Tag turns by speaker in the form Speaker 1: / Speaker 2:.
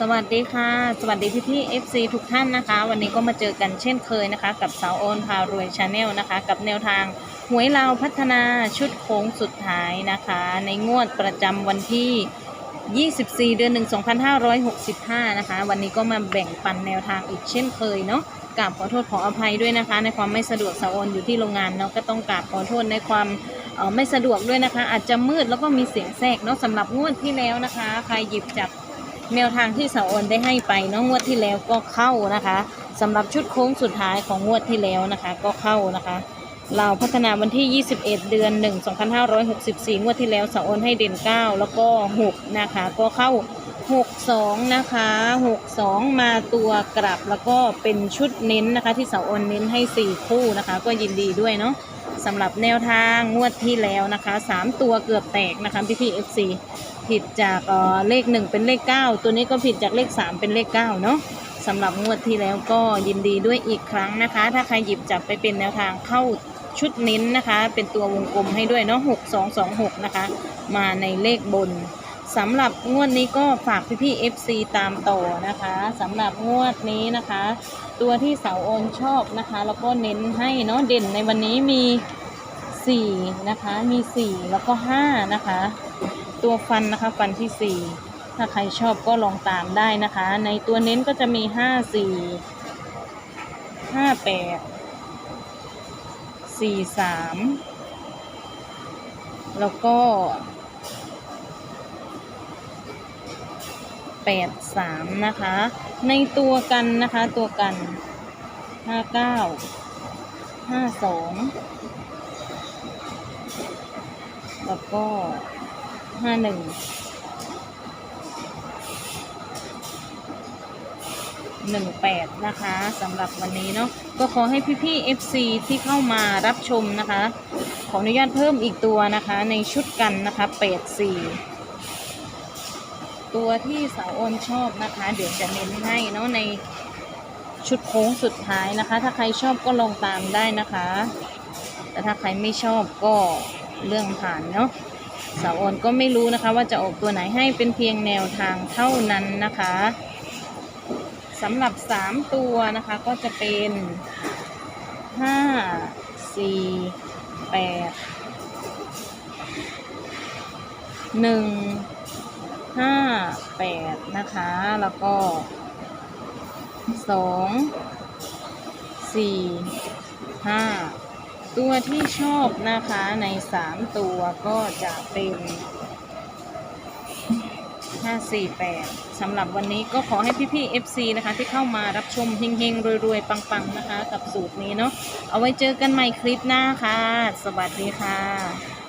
Speaker 1: สวัสดีค่ะ สวัสดีพี่พี่ FC ทุกท่านนะคะ วันนี้ก็มาเจอกันเช่นเคยนะคะ กับสาวโอนพารวยชาแนลนะคะ กับแนวทางหวยลาวพัฒนาชุดโค้งสุดท้ายนะคะ ในงวดประจำวันที่ 24 เดือน 1 2565 นะคะ วันนี้ก็มาแบ่งปันแนวทางอีกเช่นเคยเนาะกราบขอโทษขออภัยด้วยนะคะ ในความไม่สะดวกสาวโอนอยู่ที่โรงงานเนาะก็ต้องกราบขอโทษในความไม่สะดวกด้วยนะคะ อาจจะมืดแล้วก็มีเสียงแทรกเนาะสำหรับงวดที่แล้วนะคะ ใครหยิบจับ แนวทางที่สาวโอนได้ให้ไปเนาะงวดที่แล้วก็เข้านะคะสำหรับชุดโค้งสุดท้ายของงวดที่แล้วนะคะ ก็เข้านะคะเราพัฒนาวันที่ 21 เดือน 1 2564 งวดที่แล้วสาวโอนให้เด่น 9 แล้วก็ 6 นะคะ ก็เข้า 62 นะคะ 62 มาตัวกลับแล้วก็เป็นชุดเน้นนะคะ ที่สาวโอนเน้นให้ 4 คู่นะคะ ก็ยินดีด้วยเนาะสำหรับแนวทางงวดที่แล้วนะคะ 3 ตัวเกือบแตกนะคะพี่พี่ FC ผิดจากเอ่อเลข1เป็นเลข9ตัวนี้ก็ผิดจากเลข3เป็นเลข9เนาะสำหรับงวดที่แล้วก็ยินดีด้วยอีกครั้งนะคะ ถ้าใครหยิบจับไปเป็นแนวทางเข้าชุดเน้นนะคะ เป็นตัววงกลมให้ด้วยเนาะ6 2 2 6นะคะ มาในเลขบนสำหรับงวดนี้ก็ฝากพี่พี่ FC ตามต่อนะคะสำหรับงวดนี้นะคะ ตัวที่เสาโอนชอบนะคะ แล้วก็เน้นให้เนาะเด่นในวันนี้มี 4 นะคะ มี 4 แล้วก็ 5 นะคะ ตัวฟันนะคะฟันที่ 4 ถ้าใครชอบก็ลองตามได้นะคะ ในตัวเน้นก็จะมี 5 4 5 8 4 3 แล้วก็ 8 3 นะคะ ในตัวกันนะคะตัวกัน 5 9 5 2แล้วก็ ห้าหนึ่งหนึ่งแปดนะคะสำหรับวันนี้เนาะก็ขอให้พี่ๆ FC ที่เข้ามารับชมนะคะ ขออนุญาตเพิ่มอีกตัวนะคะ ในชุดกันนะคะแปดสี่ตัวที่สาวโอนชอบนะคะ เดี๋ยวจะเน้นให้เนาะในชุดโค้งสุดท้ายนะคะ ถ้าใครชอบก็ลองตามได้นะคะ แต่ถ้าใครไม่ชอบก็เรื่องผ่านเนาะ สาวโอนก็ไม่รู้นะคะว่าจะออกตัวไหนให้เป็นเพียงแนวทางเท่านั้นนะคะสำหรับ 3 ตัวนะคะก็จะเป็น 5 4 8 1 5 8 นะคะ แล้วก็ 2 4 5 ตัวที่ชอบนะคะในสามตัวก็จะเป็น548สำหรับวันนี้ก็ขอให้พี่ๆ FC นะคะ ที่เข้ามารับชมเฮงๆ รวยๆ ปังๆ นะคะ กับสูตรนี้เนาะเอาไว้เจอกันใหม่คลิปหน้าค่ะ สวัสดีค่ะ